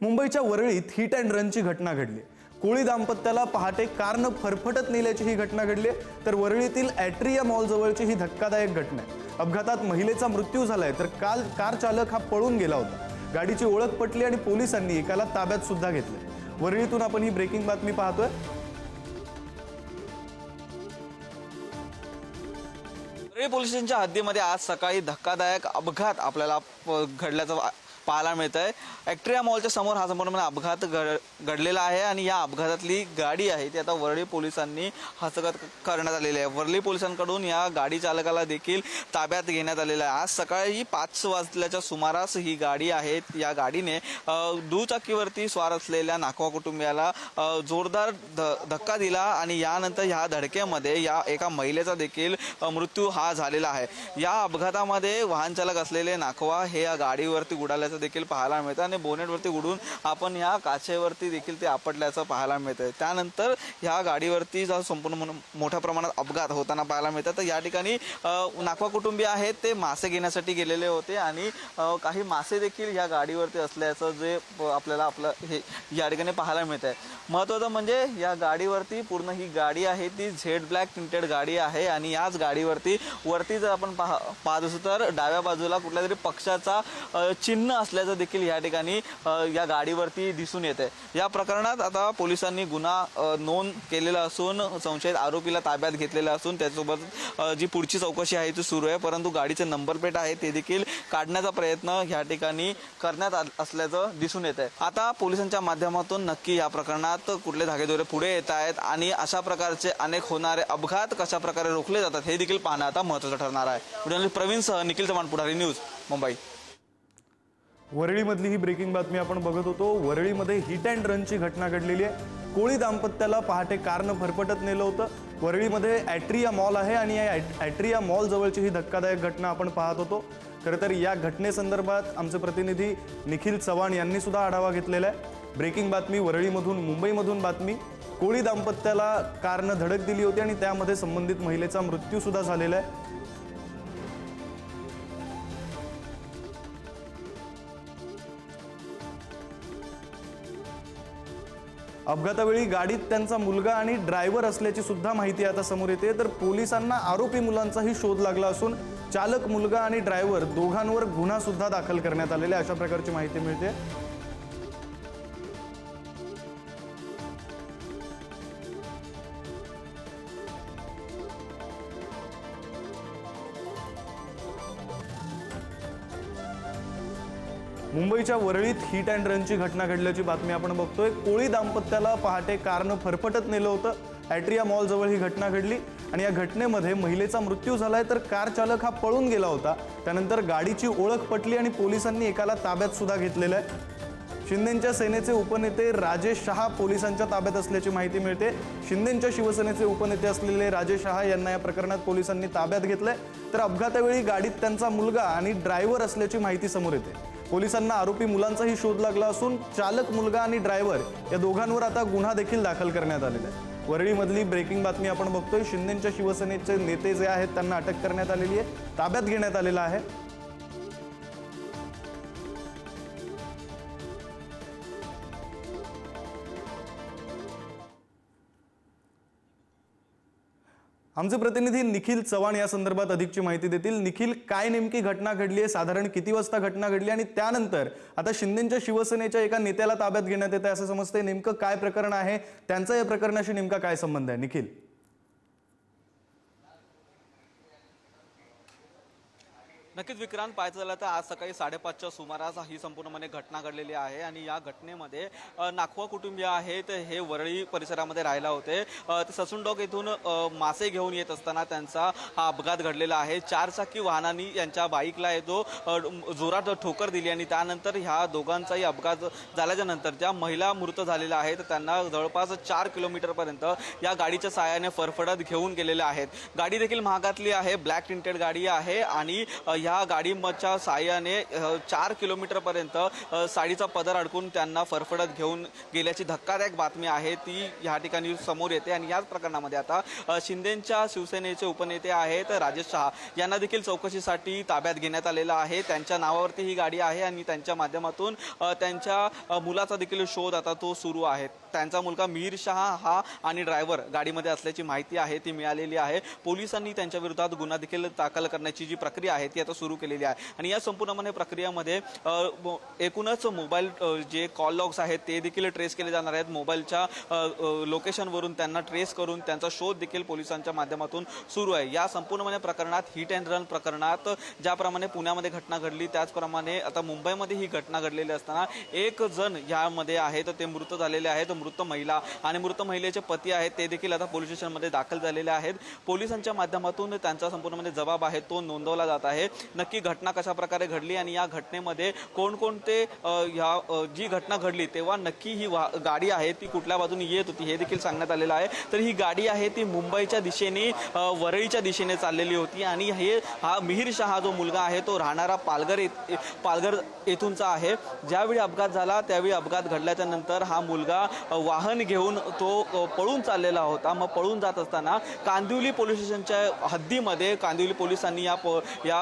मुंबईच्या वरळीत hit and रनची घटना घडली. कोळी दाम्पत्याला पहाटे कारनं फरफटत नेल्याची ही घटना घडली आहे. तर वरळीतील ॲट्रिया मॉलजवळची ही धक्कादायक घटना आहे. अपघातात महिलेचा मृत्यू झालाय तर काल कार चालक हा पळून गेला होता. गाडीची ओळख पटली आणि पोलिसांनी एकाला ताब्यात सुद्धा घेतले. वरळीतून आपण ही ब्रेकिंग बातमी पाहतोय. परळी पोलीस हद्दीमध्ये आज सकाळी धक्कादायक अपघात आपल्याला प- घडल्याचं वा- पाहायला मिळत आहे ॲक्ट्रिया मॉलच्या समोर हा संपूर्णपणे म्हणजे अपघात घड घडलेला आहे आणि या अपघातातली गाडी आहे ती आता वरळी पोलिसांनी हस्तगत करण्यात आलेली आहे. वरळी पोलिसांकडून या गाडी चालकाला देखील ताब्यात घेण्यात आलेलं आहे. आज सकाळी पाच वाजल्याच्या सुमारास ही गाडी आहे. या गाडीने दुचाकीवरती स्वार असलेल्या नाखवा कुटुंबियाला जोरदार ध धक्का दिला आणि यानंतर ह्या धडकेमध्ये या एका महिलेचा देखील मृत्यू हा झालेला आहे. या अपघातामध्ये वाहन चालक असलेले नाखवा हे या गाडीवरती उडाल्याचं देखील पाहायला मिळतं आणि बोनेटवरती उडून आपण ह्या काचेवरती देखील ते आपटल्याचं पाहायला मिळतं त्यानंतर ह्या गाडीवरती जो संपूर्ण मोठ्या प्रमाणात अपघात होताना पाहायला मिळतात तर या ठिकाणी नाकवा कुटुंबीय आहेत ते मासे घेण्यासाठी गेलेले होते आणि काही मासे देखील ह्या गाडीवरती असल्याचं जे प- आपल्याला आपलं हे या ठिकाणी पाहायला मिळत आहे महत्त्वाचं म्हणजे या गाडीवरती पूर्ण ही गाडी आहे ती झेड ब्लॅक प्रिंटेड गाडी आहे आणि याच गाडीवरती वरती जर आपण पाहा पाहत असू तर डाव्या बाजूला कुठल्या तरी पक्षाचा चिन्ह चिन्ह असल्याचं देखील या ठिकाणी या गाडीवरती दिसून येते या प्रकरणात आता पोलिसांनी गुन्हा नोंद केलेला असून संशयित आरोपीला ताब्यात घेतलेला असून त्यासोबत जी पुढची चौकशी आहे ती सुरू आहे. परंतु गाडीचे नंबर प्लेट आहे ते देखील काढण्याचा प्रयत्न ह्या ठिकाणी करण्यात असल्याचं दिसून येत आहे आता पोलिसांच्या माध्यमातून नक्की या प्रकरणात कुठले धागेदोरे पुढे येत आहेत आणि अशा प्रकारचे अनेक होणारे अपघात कशा प्रकारे रोखले जातात हे देखील पाहणं आता महत्त्वाचं ठरणार आहे. प्रवीणसह प्रवीण निखिल चव्हाण पुढारी न्यूज मुंबई. वरळीमधली ही ब्रेकिंग बातमी आपण बघत होतो. वरळीमध्ये हिट अँड रनची घटना घडलेली आहे. कोळी दाम्पत्याला पहाटे कारनं फरफटत नेलं होतं. वरळीमध्ये ॲट्रिया मॉल आहे आणि या ॲट- ॲट्रिया मॉल जवळची ही धक्कादायक घटना आपण पाहत होतो. खरं तर या घटनेसंदर्भात आमचे प्रतिनिधी निखिल चव्हाण यांनी सुद्धा आढावा घेतलेला आहे. ब्रेकिंग बातमी वरळीमधून मुंबईमधून बातमी. कोळी दाम्पत्याला कारनं धडक दिली होती आणि त्यामध्ये संबंधित महिलेचा मृत्यूसुद्धा झालेला आहे. अपघातावेळी गाडीत त्यांचा मुलगा आणि ड्रायव्हर असल्याची सुद्धा माहिती आता समोर येते. तर पोलिसांना आरोपी मुलांचाही शोध लागला असून चालक मुलगा आणि ड्रायव्हर दोघांवर गुन्हा सुद्धा दाखल करण्यात आलेला आहे. अशा प्रकारची माहिती मिळते. मुंबईच्या वरळीत हिट अँड रनची घटना घडल्याची बातमी आपण बघतोय. कोळी दाम्पत्याला पहाटे कारनं फरफटत नेलं होतं. ॲट्रिया मॉलजवळ ही घटना घडली आणि या घटनेमध्ये महिलेचा मृत्यू झालाय तर कार चालक हा पळून गेला होता. त्यानंतर गाडीची ओळख पटली आणि पोलिसांनी एकाला ताब्यात सुद्धा घेतलेलं आहे. शिंदेच्या सेनेचे उपनेते राजेश शहा पोलिसांच्या ताब्यात असल्याची माहिती मिळते. शिंदेच्या शिवसेनेचे उपनेते असलेले राजेश शहा यांना या प्रकरणात पोलिसांनी ताब्यात घेतलंय. तर अपघातावेळी गाडीत त्यांचा मुलगा आणि ड्रायव्हर असल्याची माहिती समोर येते. पोलिसांना आरोपी मुलांचाही शोध लागला असून चालक मुलगा आणि ड्रायव्हर या दोघांवर आता गुन्हा देखील दाखल करण्यात आलेला आहे. वरळीमधली ब्रेकिंग बातमी आपण बघतोय. शिंदेच्या शिवसेनेचे नेते जे आहेत त्यांना अटक करण्यात आलेली आहे. ताब्यात घेण्यात आलेला आहे. आमचे प्रतिनिधी निखिल चव्हाण या संदर्भात अधिकची माहिती देतील. निखिल काय नेमकी घटना घडली आहे? साधारण किती वाजता घटना घडली? आणि त्यानंतर आता शिंदेच्या शिवसेनेच्या एका नेत्याला ताब्यात घेण्यात येत आहे असं समजते नेमकं काय प्रकरण आहे? त्यांचा या प्रकरणाशी नेमका काय संबंध आहे? निखिल. नक्कीच विक्रांत पाहायचं झालं तर आज सकाळी साडेपाचच्या सुमारास ही संपूर्णपणे घटना घडलेली आहे आणि या घटनेमध्ये नाखवा कुटुंबीय आहेत हे वरळी परिसरामध्ये राहिला होते. ते ससून डॉग येथून मासे घेऊन येत असताना त्यांचा हा अपघात घडलेला आहे. चारचाकी वाहनांनी यांच्या बाईकला आहे जो जोरात ठोकर दिली आणि त्यानंतर ह्या दोघांचाही अपघात झाल्याच्यानंतर ज्या महिला मृत झालेल्या आहेत त्यांना जवळपास चार किलोमीटरपर्यंत या गाडीच्या साहाय्याने फरफडत घेऊन गेलेल्या आहेत. गाडी देखील महागातली आहे ब्लॅक टिंटेड गाडी आहे आणि ह्या ह्या गाडीच्या साह्याने चार किलोमीटरपर्यंत साडीचा पदर अडकून त्यांना फरफडत घेऊन गेल्याची धक्कादायक बातमी आहे. ती ह्या ठिकाणी समोर येते आणि याच प्रकरणामध्ये आता शिंदेंच्या शिंदेच्या शिवसेनेचे उपनेते आहेत राजेश शहा. यांना देखील चौकशीसाठी ताब्यात घेण्यात आलेलं आहे. त्यांच्या नावावरती ही गाडी आहे आणि त्यांच्या माध्यमातून त्यांच्या मुलाचा देखील शोध आता तो सुरू आहे. त्यांचा मुलगा मीर शहा हा आणि ड्रायव्हर गाडीमध्ये असल्याची माहिती आहे ती मिळालेली आहे. पोलिसांनी त्यांच्या विरोधात गुन्हा देखील दाखल करण्याची जी प्रक्रिया आहे ती आता सुरू केलेली आहे. आणि या संपूर्णपणे प्रक्रियेमध्ये एकूणच मोबाईल जे कॉल लॉग्स आहेत ते देखील ट्रेस केले जाणार आहेत. मोबाईलच्या लोकेशनवरून त्यांना ट्रेस करून त्यांचा शोध देखील पोलिसांच्या माध्यमातून सुरू आहे. या संपूर्णपणे प्रकरणात हिट अँड रन प्रकरणात ज्याप्रमाणे पुण्यामध्ये घटना घडली त्याचप्रमाणे आता मुंबईमध्ये ही घटना घडलेली असताना एक जण यामध्ये आहेत ते मृत झालेले आहेत. मृत महिला आणि मृत महिलेचे पती आहेत ते देखील आता पोलीस स्टेशनमध्ये दाखल झालेले आहेत. पोलिसांच्या माध्यमातून त्यांचा संपूर्ण म्हणजे जबाब आहे तो नोंदवला जात आहे. नक्की घटना कशा प्रकारे घडली आणि या घटनेमध्ये कोणकोणते ह्या जी घटना घडली तेव्हा नक्की ही वा गाडी आहे ती कुठल्या बाजूने येत होती हे देखील सांगण्यात आलेलं आहे. तर ही गाडी आहे ती मुंबईच्या दिशेने वरळीच्या दिशेने चाललेली होती आणि हे हा मिहीर शहा जो मुलगा आहे तो राहणारा पालघर येथ पालघर येथूनचा आहे. ज्यावेळी अपघात झाला त्यावेळी अपघात घडल्याच्या नंतर हा मुलगा वाहन घेऊन तो पळून चाललेला होता. मग पळून जात असताना कांदिवली पोलीस स्टेशनच्या हद्दीमध्ये कांदिवली पोलिसांनी या प या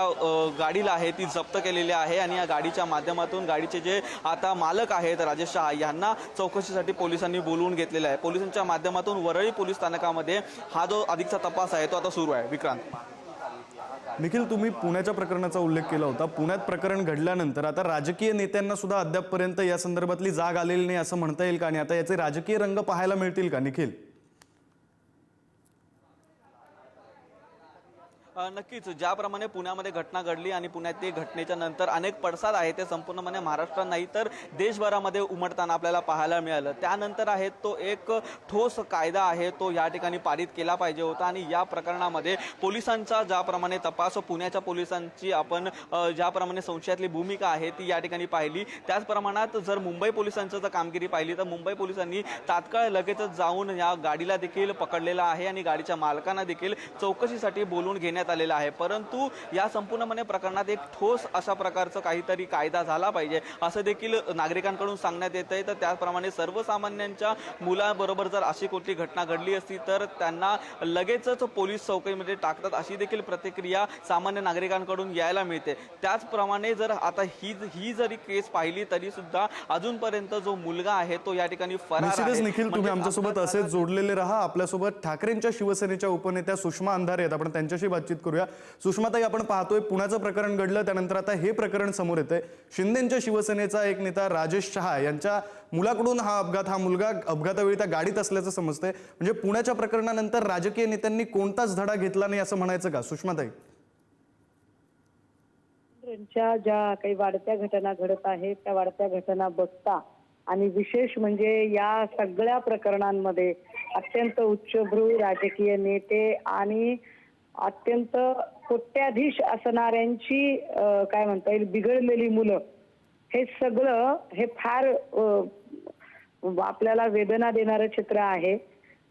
गाडीला आहे ती जप्त केलेली आहे आणि या गाडीच्या माध्यमातून गाडीचे जे आता मालक आहेत राजेश शहा यांना चौकशीसाठी पोलिसांनी बोलवून घेतलेलं आहे. पोलिसांच्या माध्यमातून वरळी पोलीस स्थानकामध्ये हा जो अधिकचा तपास आहे तो आता सुरू आहे. विक्रांत. निखिल तुम्ही पुण्याच्या प्रकरणाचा उल्लेख केला होता. पुण्यात प्रकरण घडल्यानंतर आता राजकीय नेत्यांना सुद्धा अद्यापपर्यंत या संदर्भातली जाग आलेली नाही असं म्हणता येईल का? आणि आता याचे राजकीय रंग पाहायला मिळतील का निखिल? नक्कीच. ज्याप्रमाणे पुण्यामध्ये घटना घडली आणि पुण्यातील घटनेच्या नंतर अनेक पडसाद आहे ते संपूर्णपणे महाराष्ट्रात नाही तर देशभरामध्ये उमटताना आपल्याला पाहायला मिळालं. त्यानंतर आहे तो एक ठोस कायदा आहे तो या ठिकाणी पारित केला पाहिजे होता आणि या प्रकरणामध्ये पोलिसांचा ज्याप्रमाणे तपास पुण्याच्या पोलिसांची आपण ज्याप्रमाणे संशयातली भूमिका आहे ती या ठिकाणी पाहिली. त्याच प्रमाणात जर मुंबई पोलिसांचं जर कामगिरी पाहिली तर मुंबई पोलिसांनी तात्काळ लगेचच जाऊन या गाडीला देखील पकडलेला आहे आणि गाडीच्या मालकांना देखील चौकशीसाठी बोलून घेण्यात आलेलं आहे. परंतु या संपूर्णपणे प्रकरणात एक ठोस अशा प्रकारचं काहीतरी कायदा झाला पाहिजे असं देखील नागरिकांकडून सांगण्यात येत आहे. तर त्याचप्रमाणे सर्वसामान्यांच्या मुलाबरोबर जर अशी कुठली घटना घडली असती तर त्यांना लगेचच पोलीस चौकीमध्ये टाकतात अशी देखील प्रतिक्रिया सामान्य नागरिकांकडून यायला मिळते. त्याचप्रमाणे जर आता ही ही जरी केस पाहिली तरी सुद्धा अजूनपर्यंत जो मुलगा आहे तो या ठिकाणी फरार निखिल तुम्ही म्हणजे आमच्यासोबत असेच जोडलेले राहा. आपल्यासोबत ठाकरेंच्या शिवसेनेच्या उपनेत्या सुषमा अंधारे आहेत. आपण त्यांच्याशी बातचीत करूया. सुषमाताई आपण पाहतोय पुण्याचं प्रकरण घडलं त्यानंतर आता हे प्रकरण समोर येतंय. शिंदेच्या शिवसेनेचा एक नेता राजेश शहा यांच्या मुलाकडून हा अपघात हा मुलगा अपघातावेळी त्या गाडीत असल्याचं समजतंय. म्हणजे पुण्याच्या प्रकरणानंतर राजकीय नेत्यांनी कोणताच धडा घेतला नाही असं म्हणायचं का? सुषमाताई. ज्या काही वाढत्या घटना घडत आहेत त्या वाढत्या घटना बघता आणि विशेष म्हणजे या सगळ्या प्रकरणांमध्ये अत्यंत उच्चभ्रू राजकीय नेते आणि अत्यंत कोट्याधीश असणाऱ्यांची काय म्हणता येईल बिघडलेली मुलं हे सगळं हे फार आपल्याला वेदना देणारं चित्र आहे.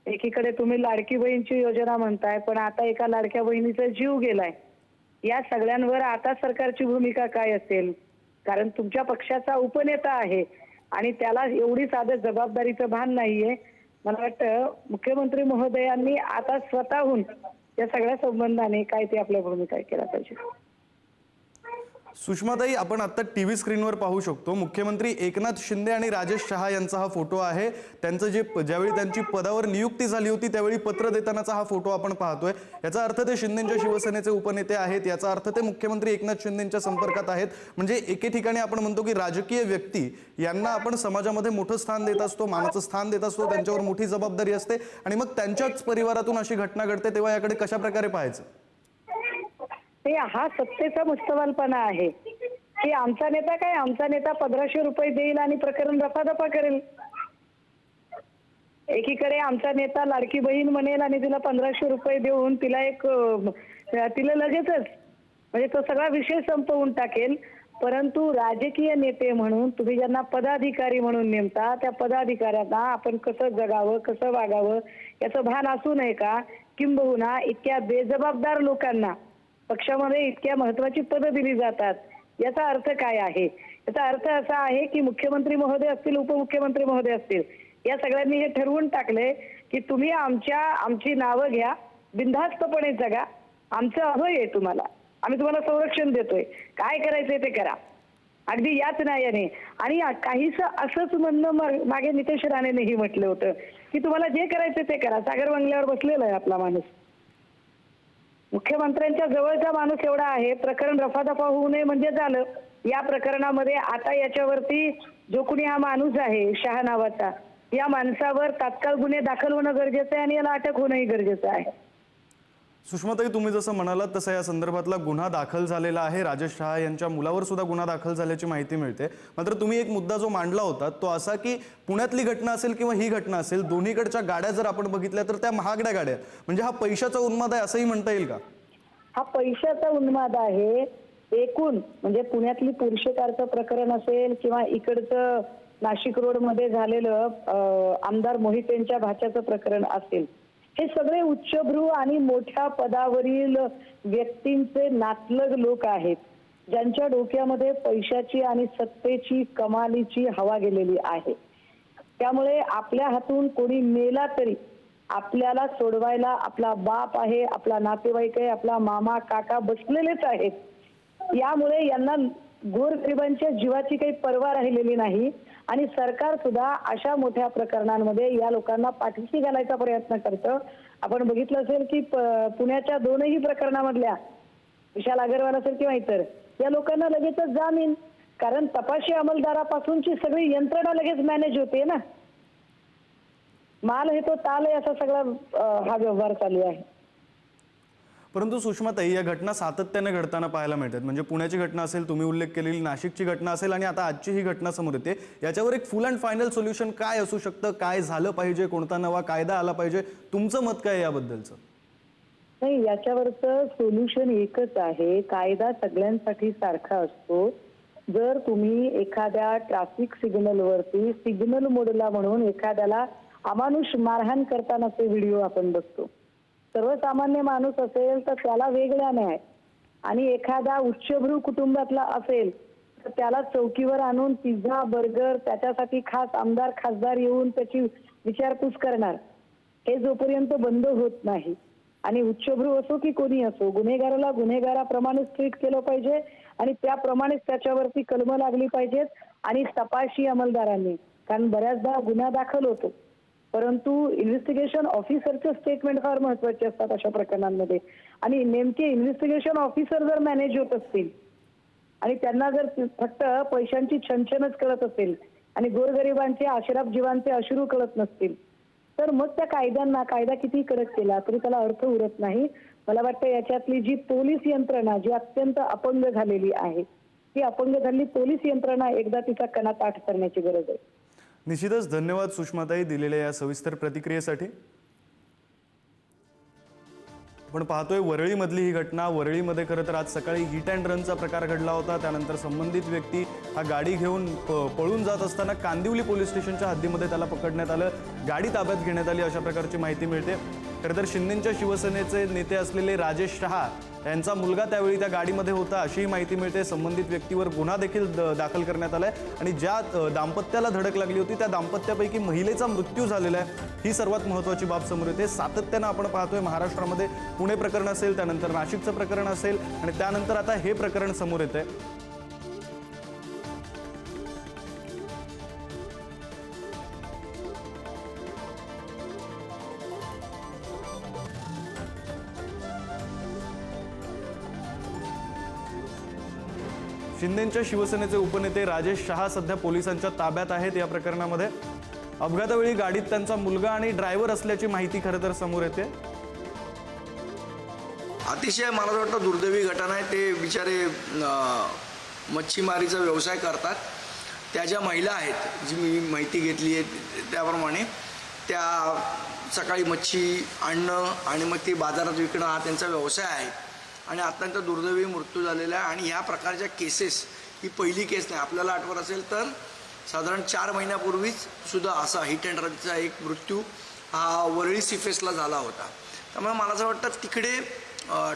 एकीकडे तुम्ही लाडकी बहीणची योजना म्हणताय पण आता एका लाडक्या बहिणीचा जीव गेलाय. या सगळ्यांवर आता सरकारची भूमिका काय असेल? कारण तुमच्या पक्षाचा उपनेता आहे आणि त्याला एवढी साध्या जबाबदारीचं भान नाहीये. मला वाटतं मुख्यमंत्री महोदयांनी आता स्वतःहून या सगळ्या संबंधाने काय ते आपल्या भूमिका केला पाहिजे. सुषमाताई आपण आता टीव्ही स्क्रीनवर पाहू शकतो मुख्यमंत्री एकनाथ शिंदे आणि राजेश शहा यांचा हा फोटो आहे. त्यांचं जे ज्यावेळी त्यांची पदावर नियुक्ती झाली होती त्यावेळी पत्र देतानाचा हा फोटो आपण पाहतोय. याचा अर्थ ते शिंदेच्या शिवसेनेचे उपनेते आहेत याचा अर्थ ते मुख्यमंत्री एकनाथ शिंदेच्या संपर्कात आहेत. म्हणजे एके ठिकाणी आपण म्हणतो की राजकीय व्यक्ती यांना आपण समाजामध्ये मोठं स्थान देत असतो मानाचं स्थान देत असतो त्यांच्यावर मोठी जबाबदारी असते. आणि मग त्यांच्याच परिवारातून अशी घटना घडते तेव्हा याकडे कशा प्रकारे पाहायचं? ते हा सत्तेचा मुस्तवालपणा आहे. की आमचा नेता काय? आमचा नेता पंधराशे रुपये देईल आणि प्रकरण रफादफा करेल. एकीकडे आमचा नेता लाडकी बहीण म्हणेल आणि तिला पंधराशे रुपये देऊन तिला एक तिला लगेचच म्हणजे तो सगळा विषय संपवून टाकेल. परंतु राजकीय नेते म्हणून तुम्ही ज्यांना पदाधिकारी म्हणून नेमता त्या पदाधिकाऱ्यांना आपण कसं जगावं कसं वागावं याचं भान असू नये का? किंबहुना इतक्या बेजबाबदार लोकांना पक्षामध्ये इतक्या महत्वाची पदं दिली जातात याचा अर्थ काय आहे? याचा अर्थ असा आहे की मुख्यमंत्री महोदय असतील उपमुख्यमंत्री महोदय असतील या सगळ्यांनी हे ठरवून टाकले की तुम्ही आमच्या आमची नावं घ्या बिनधास्तपणे जगा आमचं अभय आहे तुम्हाला. आम्ही तुम्हाला संरक्षण देतोय. काय करायचंय ते करा. अगदी याच न्यायाने. आणि काहीस असंच म्हणणं मागे नितेश राणेनेही म्हटलं होतं की तुम्हाला जे करायचं ते करा. सागर बंगल्यावर बसलेला आहे आपला माणूस. मुख्यमंत्र्यांच्या जवळचा माणूस एवढा आहे प्रकरण रफादफा होऊ नये म्हणजे झालं. या प्रकरणामध्ये आता याच्यावरती जो कुणी हा माणूस आहे शहा नावाचा या माणसावर तात्काळ गुन्हे दाखल होणं गरजेचं आहे आणि याला अटक होणंही गरजेचं आहे. सुषमाताई तुम्ही जसं म्हणालात तसं या संदर्भातला गुन्हा दाखल झालेला आहे. राजेश शहा यांच्या मुलावर सुद्धा गुन्हा दाखल झाल्याची माहिती मिळते. मात्र तुम्ही एक मुद्दा जो मांडला होता तो असा की पुण्यातली घटना असेल किंवा ही घटना असेल दोन्हीकडच्या गाड्या जर आपण बघितल्या तर त्या महागड्या गाड्या आहेत. म्हणजे हा पैशाचा उन्माद आहे असंही म्हणता येईल का? हा पैशाचा उन्माद आहे. एकूण म्हणजे पुण्यातली पुरुषकारचं प्रकरण असेल किंवा इकडचं नाशिक रोडमध्ये झालेलं आमदार आमदार मोहितेंच्या भाच्याचं प्रकरण असेल हे सगळे उच्चभ्रू आणि मोठ्या पदावरील व्यक्तींचे नातलग लोक आहेत ज्यांच्या डोक्यामध्ये पैशाची आणि सत्तेची कमालीची हवा गेलेली आहे. त्यामुळे आपल्या हातून कोणी मेला तरी आपल्याला सोडवायला आपला बाप आहे आपला नातेवाईक आहे आपला मामा काका बसलेलेच आहेत. यामुळे यांना गोरगरिबांच्या जीवाची काही पर्वा राहिलेली नाही. आणि सरकार सुद्धा अशा मोठ्या प्रकरणांमध्ये या लोकांना पाठीशी घालायचा प्रयत्न करतं. आपण बघितलं असेल की प- पुण्याच्या दोनही प्रकरणामधल्या विशाल अगरवाल असेल किंवा इतर या लोकांना लगेचच जामीन. कारण तपाशी अंमलदारापासूनची सगळी यंत्रणा लगेच मॅनेज होते ना. माल हे तो ताल आहे असा सगळा हा व्यवहार चालू आहे. परंतु सुषमाताई या घटना सातत्याने घडताना पाहायला मिळतात. म्हणजे पुण्याची घटना असेल तुम्ही उल्लेख केलेली नाशिकची घटना असेल आणि आता आजची ही घटना समोर येते. याच्यावर एक फुल अँड फायनल सोल्युशन काय असू शकतं? काय झालं पाहिजे? कोणता नवा कायदा आला पाहिजे? तुमचं मत काय याबद्दलचं? नाही याच्यावरचं सोल्युशन एकच आहे. कायदा सगळ्यांसाठी सारखा असतो. जर तुम्ही एखाद्या ट्रॅफिक सिग्नल वरती सिग्नल मोडला म्हणून एखाद्याला अमानुष मारहाण करतानाचे व्हिडिओ आपण बघतो. सर्वसामान्य माणूस असेल तर त्याला वेगळा न्याय. आणि एखादा उच्चभ्रू कुटुंबातला असेल तर त्याला चौकीवर आणून पिझ्झा बर्गर त्याच्यासाठी खास आमदार खासदार येऊन त्याची विचारपूस करणार. हे जोपर्यंत बंद होत नाही. आणि उच्चभ्रू असो की कोणी असो गुन्हेगाराला गुन्हेगाराप्रमाणेच ट्रीट केलं पाहिजे आणि त्याप्रमाणेच त्याच्यावरती कलम लागली पाहिजेत आणि तपाशी अंमलदारांनी. कारण बऱ्याचदा गुन्हा दाखल होतो. परंतु इन्व्हेस्टिगेशन ऑफिसरचे स्टेटमेंट फार महत्त्वाचे असतात अशा प्रकरणांमध्ये. आणि नेमके इन्व्हेस्टिगेशन ऑफिसर जर मॅनेज होत असतील आणि त्यांना जर फक्त पैशांची छनछनच कळत असेल आणि गोरगरिबांचे आश्राप जीवांचे अश्रू कळत नसतील तर मग त्या कायद्यांना कायदा किती कडक केला तरी त्याला अर्थ उरत नाही. मला वाटतं याच्यातली जी पोलीस यंत्रणा जी अत्यंत अपंग झालेली आहे ती अपंग झालेली पोलीस यंत्रणा एकदा तिचा कणा पाठ करण्याची गरज आहे. निश्चितच धन्यवाद सुषमाताई दिलेल्या या सविस्तर प्रतिक्रियेसाठी. आपण पाहतोय वरळीमधली ही घटना. वरळीमध्ये खरं तर आज सकाळी हिट अँड रनचा प्रकार घडला होता. त्यानंतर संबंधित व्यक्ती हा गाडी घेऊन प- पळून जात असताना कांदिवली पोलीस स्टेशनच्या हद्दीमध्ये त्याला पकडण्यात आलं. गाडी ताब्यात घेण्यात आली अशा प्रकारची माहिती मिळते. खरं तर शिंदेच्या शिवसेनेचे नेते असलेले राजेश शहा यांचा मुलगा त्यावेळी त्या गाडीमध्ये होता अशीही माहिती मिळते. संबंधित व्यक्तीवर गुन्हा देखील द- दाखल करण्यात आला आहे आणि ज्या दाम्पत्याला धडक लागली होती त्या दाम्पत्यापैकी महिलेचा मृत्यू झालेला आहे. ही सर्वात महत्त्वाची बाब समोर येते. सातत्यानं आपण पाहतोय महाराष्ट्रामध्ये पुणे प्रकरण असेल त्यानंतर नाशिकचं प्रकरण असेल आणि त्यानंतर आता हे प्रकरण समोर येतंय. शिंदेंच्या शिवसेनेचे उपनेते राजेश शहा सध्या पोलिसांच्या ताब्यात आहेत. या प्रकरणामध्ये अपघातावेळी गाडीत त्यांचा मुलगा आणि ड्रायव्हर असल्याची माहिती खरं तर समोर येते. अतिशय मला असं वाटतं दुर्दैवी घटना आहे. ते बिचारे मच्छीमारीचा व्यवसाय करतात. त्या ज्या महिला आहेत जी मी माहिती घेतली आहे त्याप्रमाणे त्या सकाळी मच्छी आणणं आणि मग ती बाजारात विकणं हा त्यांचा व्यवसाय आहे. आणि अत्यंत दुर्दैवी मृत्यू झालेला आहे. आणि ह्या प्रकारच्या केसेस ही पहिली केस नाही. आपल्याला आठवत असेल तर साधारण चार महिन्यापूर्वीच सुद्धा असा हिट अँड रनचा एक मृत्यू हा वरळी सिफेसला झाला होता. त्यामुळे मला असं वाटतं तिकडे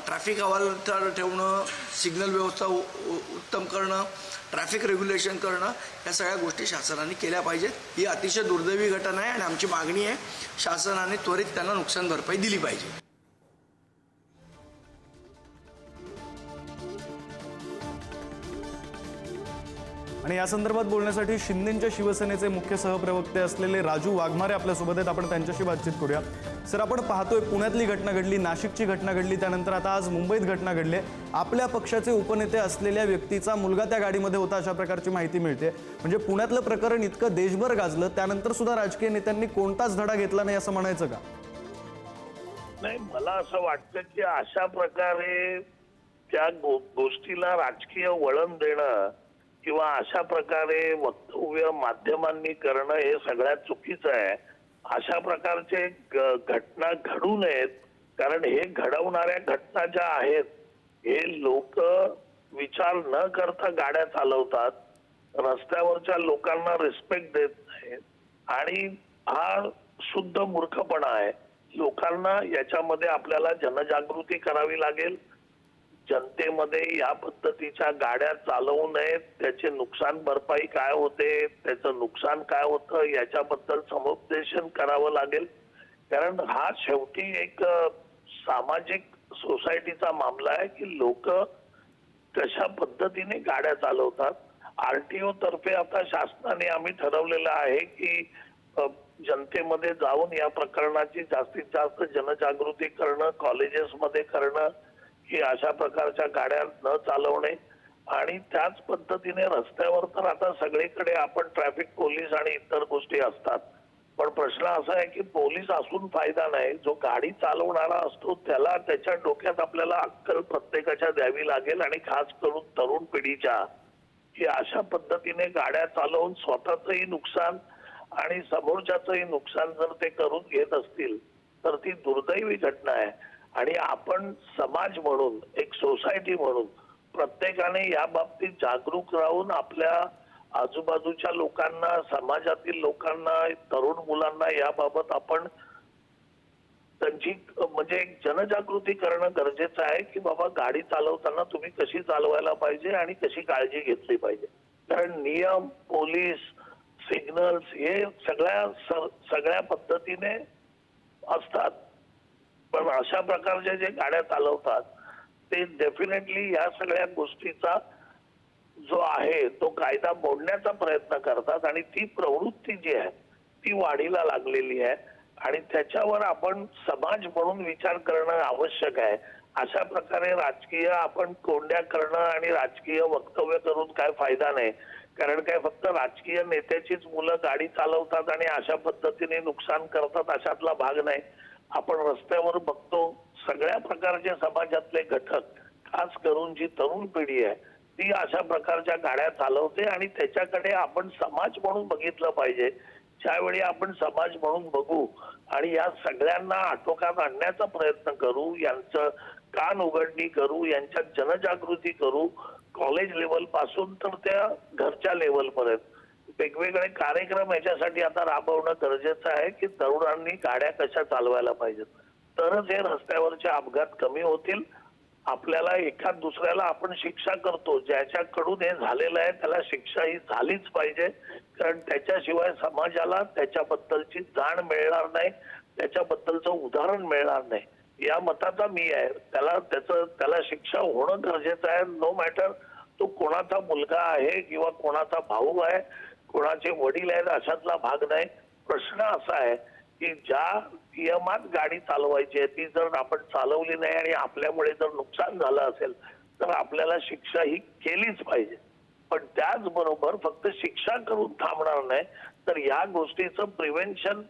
ट्रॅफिक हवालदार ठेवणं सिग्नल व्यवस्था उ- उत्तम करणं ट्रॅफिक रेग्युलेशन करणं या सगळ्या गोष्टी शासनाने केल्या पाहिजेत. ही अतिशय दुर्दैवी घटना आहे आणि आमची मागणी आहे शासनाने त्वरित त्यांना नुकसान भरपाई दिली पाहिजे. आणि या संदर्भात बोलण्यासाठी शिंदेच्या शिवसेनेचे मुख्य सहप्रवक्ते असलेले राजू वाघमारे आपल्यासोबत आहेत. आपण त्यांच्याशी बातचीत करूया. सर आपण पाहतोय पुण्यातली घटना घडली नाशिकची घटना घडली त्यानंतर आता आज मुंबईत घटना घडली आहे. आपल्या पक्षाचे उपनेते असलेल्या व्यक्तीचा मुलगा त्या गाडीमध्ये होता अशा प्रकारची माहिती मिळते. म्हणजे पुण्यातलं प्रकरण इतकं देशभर गाजलं त्यानंतर सुद्धा राजकीय नेत्यांनी कोणताच धडा घेतला नाही असं म्हणायचं का? नाही मला असं वाटतं की अशा प्रकारे त्या गोष्टीला राजकीय वळण देणं किंवा अशा प्रकारे वक्तव्य माध्यमांनी करणं हे सगळ्यात चुकीचं आहे. अशा प्रकारचे घटना घडू नयेत. कारण हे घडवणाऱ्या घटना ज्या आहेत हे लोक विचार न करता गाड्या चालवतात रस्त्यावरच्या लोकांना रिस्पेक्ट देत नाहीत. आणि हा शुद्ध मूर्खपणा आहे. लोकांना याच्यामध्ये आपल्याला जनजागृती करावी लागेल. जनतेमध्ये या पद्धतीच्या गाड्या चालवू नयेत त्याचे नुकसान भरपाई काय होते त्याचं नुकसान काय होतं याच्याबद्दल समुपदेशन करावं लागेल. कारण हा शेवटी एक सामाजिक सोसायटीचा मामला आहे की लोक कशा पद्धतीने गाड्या चालवतात. आरटीओ तर्फे आता शासनाने आम्ही ठरवलेलं आहे की जनतेमध्ये जाऊन या प्रकरणाची जास्तीत जास्त जनजागृती करणं कॉलेजेसमध्ये करणं की अशा प्रकारच्या गाड्या न चालवणे. आणि त्याच पद्धतीने रस्त्यावर तर आता सगळीकडे आपण ट्रॅफिक पोलीस आणि इतर गोष्टी असतात. पण प्रश्न असा आहे की पोलीस असून फायदा नाही. जो गाडी चालवणारा असतो त्याला त्याच्या डोक्यात आपल्याला अक्कल प्रत्येकाच्या द्यावी लागेल आणि खास करून तरुण पिढीच्या. की अशा पद्धतीने गाड्या चालवून स्वतःचंही नुकसान आणि समोरच्याचंही नुकसान जर ते करून घेत असतील तर ती दुर्दैवी घटना आहे. आणि आपण समाज म्हणून एक सोसायटी म्हणून प्रत्येकाने या बाबतीत जागरूक राहून आपल्या आजूबाजूच्या लोकांना समाजातील लोकांना तरुण मुलांना याबाबत आपण त्यांची म्हणजे एक जनजागृती करणं गरजेचं आहे की बाबा गाडी चालवताना तुम्ही कशी चालवायला पाहिजे आणि कशी काळजी घेतली पाहिजे. कारण नियम पोलीस सिग्नल्स हे सगळ्या सगळ्या पद्धतीने असतात. पण अशा प्रकारच्या जे गाड्या चालवतात ते डेफिनेटली या सगळ्या गोष्टीचा जो आहे तो कायदा मोडण्याचा प्रयत्न करतात आणि ती प्रवृत्ती जी आहे ती वाढीला लागलेली आहे आणि त्याच्यावर आपण समाज म्हणून विचार करणं आवश्यक आहे. अशा प्रकारे राजकीय आपण कोंड्या करणं आणि राजकीय वक्तव्य करून काय फायदा नाही. कारण काय फक्त राजकीय नेत्याचीच मुलं गाडी चालवतात आणि अशा पद्धतीने नुकसान करतात अशातला भाग नाही. आपण रस्त्यावर बघतो सगळ्या प्रकारचे समाजातले घटक खास करून जी तरुण पिढी आहे ती अशा प्रकारच्या गाड्या चालवते आणि त्याच्याकडे आपण समाज म्हणून बघितलं पाहिजे. ज्यावेळी आपण समाज म्हणून बघू आणि या सगळ्यांना आटोक्यात आणण्याचा प्रयत्न करू यांचं कान उघडणी करू यांच्यात जनजागृती करू कॉलेज लेवलपासून तर त्या घरच्या लेवल पर्यंत. वेगवेगळे कार्यक्रम याच्यासाठी आता राबवणं गरजेचं आहे की तरुणांनी गाड्या कशा चालवायला पाहिजेत. तरच हे रस्त्यावरचे अपघात कमी होतील. आपल्याला एखाद दुसऱ्याला आपण शिक्षा करतो ज्याच्याकडून हे झालेलं आहे त्याला शिक्षा ही झालीच पाहिजे. कारण त्याच्याशिवाय समाजाला त्याच्याबद्दलची जाण मिळणार नाही त्याच्याबद्दलचं उदाहरण मिळणार नाही. या मताचा मी आहे. त्याला त्याचं त्याला शिक्षा होणं गरजेचं आहे. नो मॅटर तो कोणाचा मुलगा आहे किंवा कोणाचा भाऊ आहे कोणाचे वडील आहेत अशातला भाग नाही. प्रश्न असा आहे की ज्या नियमात गाडी चालवायची आहे ती जर आपण चालवली नाही आणि आपल्यामुळे जर नुकसान झालं असेल तर आपल्याला शिक्षा ही केलीच पाहिजे. पण त्याचबरोबर फक्त शिक्षा करून थांबणार नाही तर या गोष्टीचं प्रिव्हेन्शन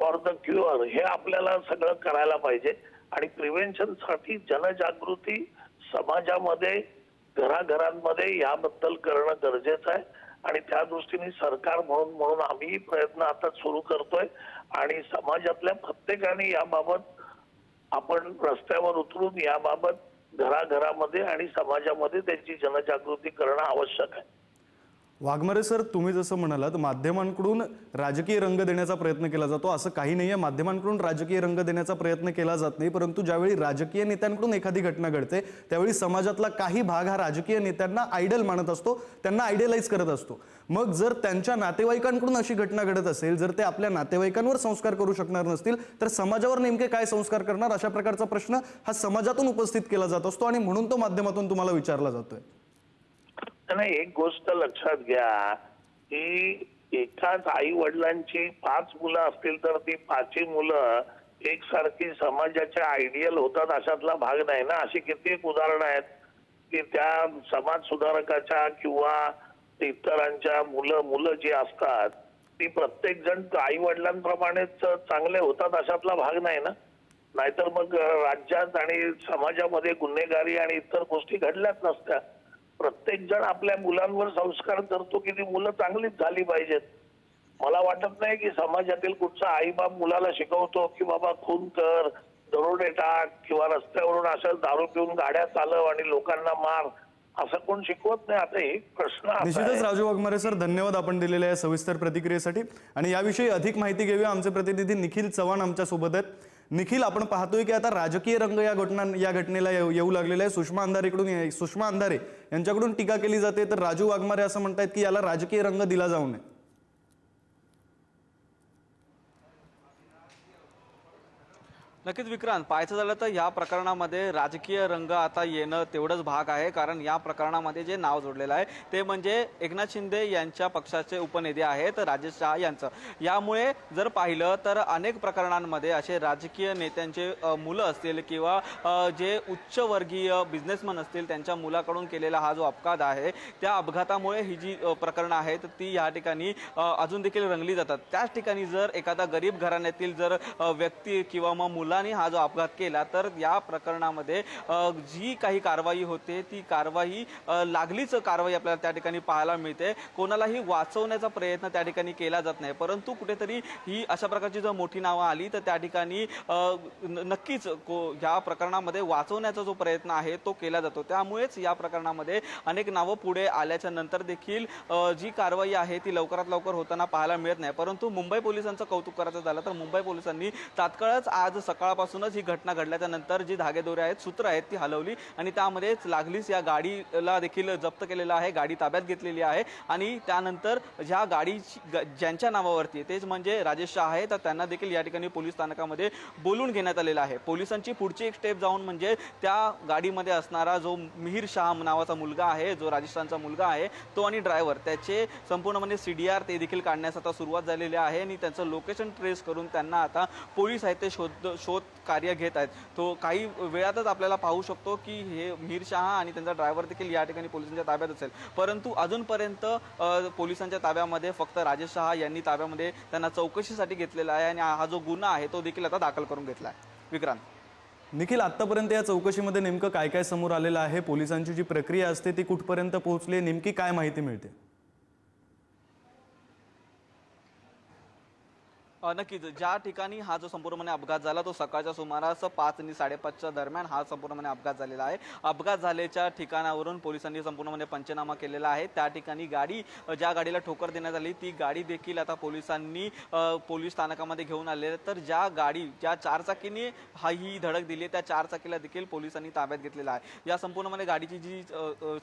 फॉर द क्युअर हे आपल्याला सगळं करायला पाहिजे. आणि प्रिव्हेन्शनसाठी जनजागृती समाजामध्ये घराघरांमध्ये याबद्दल करणं गरजेचं आहे. आणि त्या दृष्टीने सरकार म्हणून म्हणून आम्ही प्रयत्न आता सुरू करतोय. आणि समाजातल्या प्रत्येकाने याबाबत आपण रस्त्यावर उतरून याबाबत घराघरामध्ये आणि समाजामध्ये त्यांची जनजागृती करणं आवश्यक आहे. वाघमारे सर तुम्ही जसं म्हणालात माध्यमांकडून राजकीय रंग देण्याचा प्रयत्न केला जातो. असं काही नाही आहे माध्यमांकडून राजकीय रंग देण्याचा प्रयत्न केला जात नाही. परंतु ज्यावेळी राजकीय नेत्यांकडून एखादी घटना घडते त्यावेळी समाजातला काही भाग हा राजकीय नेत्यांना आयडल मानत असतो. त्यांना आयडियलाइज करत असतो. मग जर त्यांच्या नातेवाईकांकडून अशी घटना घडत असेल जर ते आपल्या नातेवाईकांवर संस्कार करू शकणार नसतील तर समाजावर नेमके काय संस्कार करणार? अशा प्रकारचा प्रश्न हा समाजातून उपस्थित केला जात असतो आणि म्हणून तो माध्यमातून तुम्हाला विचारला जातोय. नाही एक गोष्ट लक्षात घ्या की एकाच आई वडिलांची पाच मुलं असतील तर ती पाचही मुलं एकसारखी समाजाच्या आयडियल होतात अशातला भाग नाही ना. अशी कित्येक उदाहरणं आहेत की त्या समाज सुधारकाच्या किंवा इतरांच्या मुलं मुलं जी असतात ती प्रत्येक जण आई वडिलांप्रमाणेच चांगले होतात अशातला भाग नाही ना. नाहीतर मग राज्यात आणि समाजामध्ये गुन्हेगारी आणि इतर गोष्टी घडल्याच नसत्या. प्रत्येक जण आपल्या मुलांवर संस्कार करतो की ती मुलं चांगलीच झाली पाहिजेत. मला वाटत नाही की समाजातील कुठचा आईबाप मुलाला शिकवतो की बाबा खून कर दरोडे टाक किंवा रस्त्यावरून असं दारू पिऊन गाड्या चालव आणि लोकांना मार असं कोण शिकवत नाही. आता हे प्रश्न निश्चितच आहे. राजू वाघमारे सर धन्यवाद आपण दिलेल्या या सविस्तर प्रतिक्रियेसाठी. आणि याविषयी अधिक माहिती घेऊया. आमचे प्रतिनिधी निखिल चव्हाण आमच्यासोबत आहेत. निखिल आपण पाहतोय की आता राजकीय रंग या घटना या घटनेला येऊ लागलेला आहे. सुषमा अंधारेकडून सुषमा अंधारे यांच्याकडून टीका केली जाते. तर राजू वाघमारे असं म्हणतात की याला राजकीय रंग दिला जाऊ नये. नक्कीच विक्रांत पाहायचं झालं तर या प्रकरणामध्ये राजकीय रंग आता येणं तेवढंच भाग आहे कारण या प्रकरणामध्ये जे नाव जोडलेलं आहे ते म्हणजे एकनाथ शिंदे यांच्या पक्षाचे उपनेते आहेत राजेश शहा यांचं. यामुळे जर पाहिलं तर अनेक प्रकरणांमध्ये असे राजकीय नेत्यांचे मुलं असतील किंवा जे उच्चवर्गीय बिझनेसमन असतील त्यांच्या मुलाकडून केलेला हा जो अपघात आहे त्या अपघातामुळे ही जी प्रकरणं आहेत ती या ठिकाणी अजून देखील रंगली जातात. त्याच ठिकाणी जर एखादा गरीब घराण्यातील जर व्यक्ती किंवा मग मुलांनी हा जो अपघात केला तर या प्रकरणामध्ये जी काही कारवाई होते ती कारवाई लागलीच कारवाई आपल्याला त्या ठिकाणी पाहायला मिळते. कोणालाही वाचवण्याचा प्रयत्न त्या ठिकाणी केला जात नाही. परंतु कुठेतरी ही अशा प्रकारची जर मोठी नावं आली तर त्या ठिकाणी नक्कीच को या प्रकरणामध्ये वाचवण्याचा जो प्रयत्न आहे तो केला जातो. त्यामुळेच या प्रकरणामध्ये अनेक नावं पुढे आल्याच्यानंतर देखील जी कारवाई आहे ती लवकरात लवकर होताना पाहायला मिळत नाही. परंतु मुंबई पोलिसांचं कौतुक करायचं झालं तर मुंबई पोलिसांनी तात्काळच आज सकाळपासूनच ही घटना घडल्याच्या नंतर जी धागेदोरे आहेत सूत्र आहेत ती हलवली आणि त्यामध्येच लागलीच. या गाडीला देखील जप्त केलेलं आहे. गाडी ताब्यात घेतलेली आहे. आणि त्यानंतर ज्या गाडीची ज्यांच्या नावावरती आहे, तेच म्हणजे राजेश शाह आहे. तर त्यांना देखील या ठिकाणी पोलीस स्थानकामध्ये बोलून घेण्यात आलेलं आहे. पोलिसांची पुढची एक स्टेप जाऊन म्हणजे त्या गाडीमध्ये असणारा जो मिहीर शाह नावाचा मुलगा आहे जो राजस्थानचा मुलगा आहे तो आणि ड्रायव्हर त्याचे संपूर्ण म्हणजे सी डी आर ते देखील काढण्यास आता सुरुवात झालेली आहे. आणि त्यांचं लोकेशन ट्रेस करून त्यांना आता पोलीस आहेत ते शोध शोध कार्य घेत आहेत. तो काही वेळातच आपल्याला पाहू शकतो की हे मीर शहा आणि त्यांचा ड्रायव्हर देखील या ठिकाणी पोलिसांच्या ताब्यात असेल. परंतु अजूनपर्यंत पोलिसांच्या ताब्यामध्ये फक्त राजेश शहा यांनी ताब्यामध्ये त्यांना चौकशीसाठी घेतलेला आहे आणि हा जो गुन्हा आहे तो देखील आता दाखल करून घेतला आहे. विक्रांत. निखिल आतापर्यंत या चौकशीमध्ये नेमकं काय काय समोर आलेलं आहे? पोलिसांची जी प्रक्रिया असते ती कुठपर्यंत पोहोचली नेमकी काय माहिती मिळते? नक्कीच. ज्या ठिकाणी हा जो संपूर्णपणे अपघात झाला तो सकाळच्या सुमारास पाच आणि साडेपाचच्या दरम्यान हा संपूर्णपणे अपघात झालेला आहे. अपघात झाल्याच्या ठिकाणावरून पोलिसांनी संपूर्णपणे पंचनामा केलेला आहे. त्या ठिकाणी गाडी ज्या गाडीला ठोकर देण्यात आली ती गाडी देखील आता पोलिसांनी पोलीस स्थानकामध्ये घेऊन आले तर ज्या गाडी ज्या चारचाकीने हा ही धडक दिली त्या चारचाकीला देखील पोलिसांनी ताब्यात घेतलेला आहे. या संपूर्णपणे गाडीची जी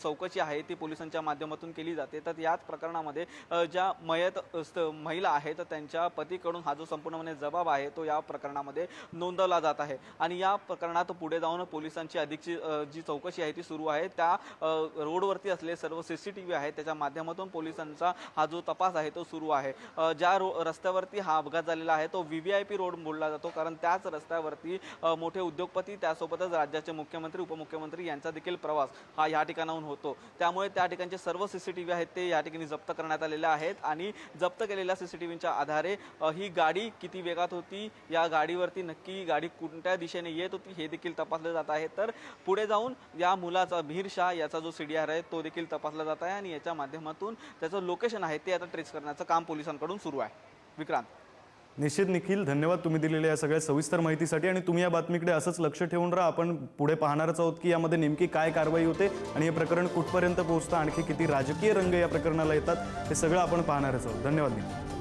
चौकशी आहे ती पोलिसांच्या माध्यमातून केली जाते. तर याच प्रकरणामध्ये ज्या मयत स्त- महिला आहेत त्यांच्या पतीकडून हा जो संपूर्णपणे जबाब आहे तो या प्रकरणामध्ये नोंदवला जात आहे. आणि या प्रकरणात पुढे जाऊन पोलिसांची अधिकची जी चौकशी आहे ती सुरू आहे. त्या रोडवरती असलेले सर्व सीसीटीव्ही आहे. त्याच्या माध्यमातून पोलिसांचा हा जो तपास आहे तो सुरू आहे. ज्या रो रस्त्यावरती हा अपघात झालेला आहे तो V V I P road बोलला जातो. कारण त्याच रस्त्यावरती मोठे उद्योगपती त्यासोबतच राज्याचे मुख्यमंत्री उपमुख्यमंत्री यांचा देखील प्रवास हा या ठिकाणाहून होतो. त्यामुळे त्या ठिकाणचे सर्व सीसीटीव्ही आहेत ते या ठिकाणी जप्त करण्यात आलेले आहेत. आणि जप्त केलेल्या सीसीटीव्हीच्या आधारे ही ही गाडी किती वेगात होती या गाडीवरती नक्की गाडी कोणत्या दिशेने येत होती हे देखील तपासलं जात आहे. तर पुढे जाऊन या मुलाचा भीर शाह याचा जो सी डी आर आहे तो देखील तपासला जात आहे आणि याच्या माध्यमातून त्याचं लोकेशन आहे ते आता ट्रेस करण्याचं काम पोलिसांकडून सुरू आहे. विक्रांत. निश्चित निखिल धन्यवाद तुम्ही दिलेल्या या सगळ्या सविस्तर माहितीसाठी आणि तुम्ही या बातमीकडे असंच लक्ष ठेवून राहा. आपण पुढे पाहणारच आहोत की यामध्ये नेमकी काय कारवाई होते आणि हे प्रकरण कुठपर्यंत पोहोचतं आणखी किती राजकीय रंग या प्रकरणाला येतात हे सगळं आपण पाहणारच आहोत. धन्यवाद निखिल.